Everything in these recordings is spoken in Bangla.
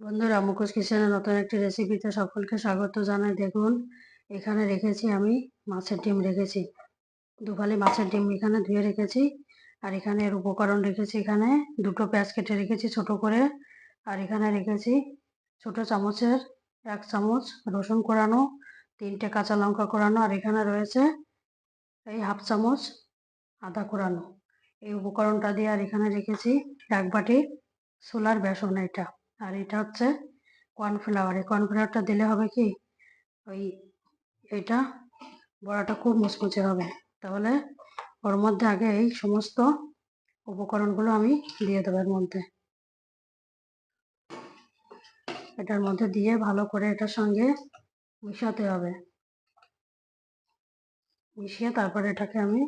বন্ধুরা, মুখোশ কিচেনের নতুন একটি রেসিপিতে সকলকে স্বাগত জানাই। দেখুন, এখানে রেখেছি আমি মাছের ডিম রেখেছি। দুফালি মাছের ডিম এখানে ধুয়ে রেখেছি আর এখানে এর উপকরণ রেখেছি এখানে দুটো পেঁয়াজ কেটে রেখেছি ছোট করে। আর এখানে রেখেছি ছোট চামচের এক চামচ রসুন কোরানো, তিনটে কাঁচা লঙ্কা কোরানো আর এখানে রয়েছে এই হাফ চামচ আদা কোরানো। এই উপকরণটা দিয়ে আর এখানে রেখেছি এক বাটি সোলার বেসন এটা। আর এটা হচ্ছে কর্নফ্লাওয়ার। এই কর্নফ্লাওয়ারটা দিলে হবে কি? ওই এটা বড়াটা খুব মুচমুচে হবে। তাহলে ওর মধ্যে আগে এই সমস্ত উপকরণগুলো আমি দিয়ে দেবো এর মধ্যে। এটার মধ্যে দিয়ে ভালো করে এটার সঙ্গে মিশাতে হবে। মিশিয়ে তারপরে এটাকে আমি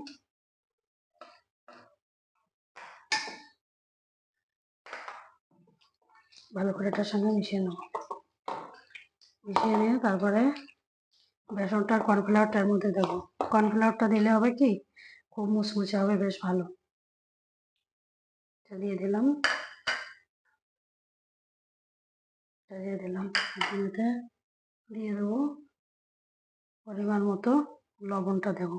ভালো করে এটার সঙ্গে মিশিয়ে নেব মিশিয়ে নিয়ে তারপরে বেসনটা আর কর্নফ্লাওয়ারটার মধ্যে দেবো। কর্নফ্লাওয়ারটা দিলে হবে কি, খুব মুচমুচে হবে, বেশ ভালো। এটা দিয়ে দিলাম। এটা দিয়ে দিলাম। মধ্যে দিয়ে দেবো পরিমাণ মতো লবণটা দেব।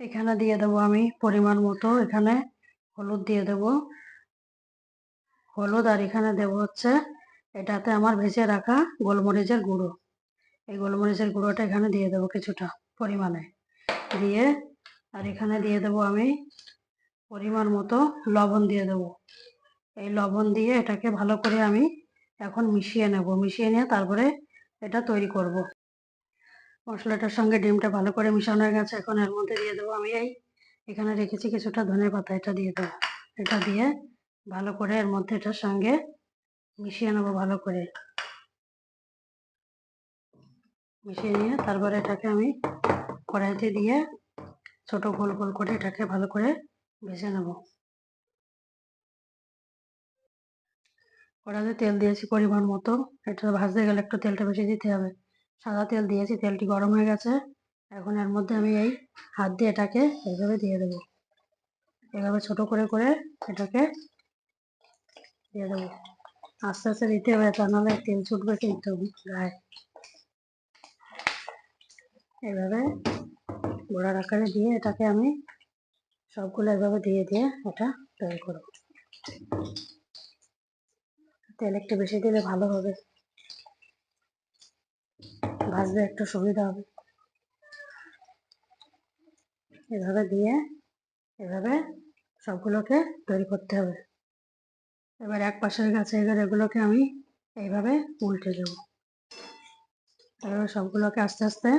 এখানে দিয়ে দেবো আমি পরিমাণ মতো, এখানে হলুদ দিয়ে দেবো। হলুদ আর এখানে দেব হচ্ছে এটাতে আমার ভেজে রাখা গোলমরিচের গুঁড়ো। এই গোলমরিচের গুঁড়োটা এখানে দিয়ে দেবো কিছুটা পরিমাণে। দিয়ে আর এখানে দিয়ে দেবো আমি পরিমাণ মতো লবণ দিয়ে দেবো। এই লবণ দিয়ে এটাকে ভালো করে আমি এখন মিশিয়ে নেব। মিশিয়ে নিয়ে তারপরে এটা তৈরি করব। মশলাটার সঙ্গে ডিমটা ভালো করে মিশানো হয়ে গেছে। এখন এর মধ্যে দিয়ে দেবো আমি এই এখানে রেখেছি কিছুটা ধনে পাতা এটা দিয়ে দেবো। এটা দিয়ে ভালো করে এর মধ্যে এটার সঙ্গে মিশিয়ে নেব ভালো করে। মিশিয়ে নিয়ে তারপরে এটাকে আমি কড়াইতে দিয়ে ছোট গোল গোল করে এটাকে ভালো করে ভেজে নেব। কড়াইতে তেল দিয়েছি পরিমাণ মতো। এটা ভাজতে গেলে একটু তেলটা বেশি দিতে হবে। সাদা তেল দিয়েছি, তেলটি গরম হয়ে গেছে। এখন এর মধ্যে আমি এই হাত দিয়ে এটাকে এইভাবে দিয়ে দেবো। এভাবে ছোট করে করে এটাকে দিয়ে দেবো আস্তে আস্তে দিতে হবে, তা নাহলে তেল ছুটবে গায়ে। এভাবে আকারে দিয়ে এটাকে আমি সবগুলো এভাবে দিয়ে দিয়ে এটা তৈরি করব। তেল একটু বেশি দিলে ভালো হবে। ভাজতে একটু সুবিধা হবে। এভাবে দিয়ে এভাবে সবগুলোকে তৈরি করতে হবে। এবার এক পাশের গাছে এবার এগুলোকে আমি এইভাবে উল্টে দেব। এবার সবগুলোকে আস্তে আস্তে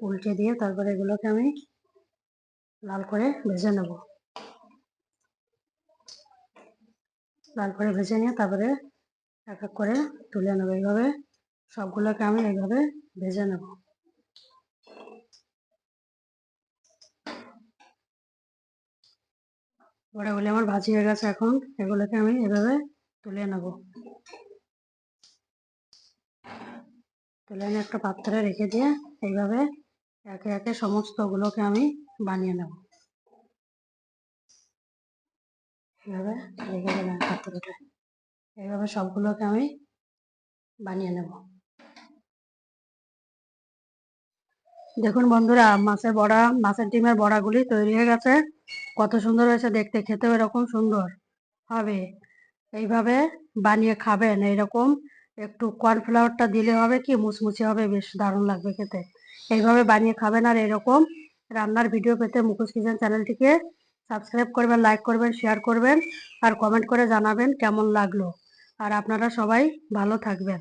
উল্টে দিয়ে তারপরে এগুলোকে আমি লাল করে ভেজে নেব। লাল করে ভেজে নিয়ে তারপরে এক এক করে তুলে নেব। এইভাবে সবগুলোকে আমি এইভাবে ভেজে নেব। বলে আমার ভাজি হয়ে গেছে এখন। এগুলোকে আমি এভাবে তুলে নেব। তুলে নিয়ে একটা পাত্রে রেখে দিয়ে এইভাবে একে একে সমস্তগুলোকে আমি বানিয়ে নেব। এইভাবে রেখে দিলাম পাত্রটা এইভাবে সবগুলোকে আমি বানিয়ে নেব। দেখুন বন্ধুরা, মাছের বড়া, মাছের ডিমের বড়াগুলি তৈরি হয়ে গেছে। কত সুন্দর হয়েছে দেখতে, খেতেও এরকম সুন্দর। হবে। এইভাবে বানিয়ে খাবেন, এইরকম একটু কর্নফ্লাওয়ারটা দিলে হবে কি, মুচমুচে হবে, বেশ দারুণ লাগবে খেতে। এইভাবে বানিয়ে খাবেন আর এরকম রান্নার ভিডিও পেতে মুখোশ কিচেন চ্যানেলটিকে সাবস্ক্রাইব করবেন লাইক করবেন শেয়ার করবেন আর কমেন্ট করে জানাবেন কেমন লাগল। আর আপনারা সবাই ভালো থাকবেন।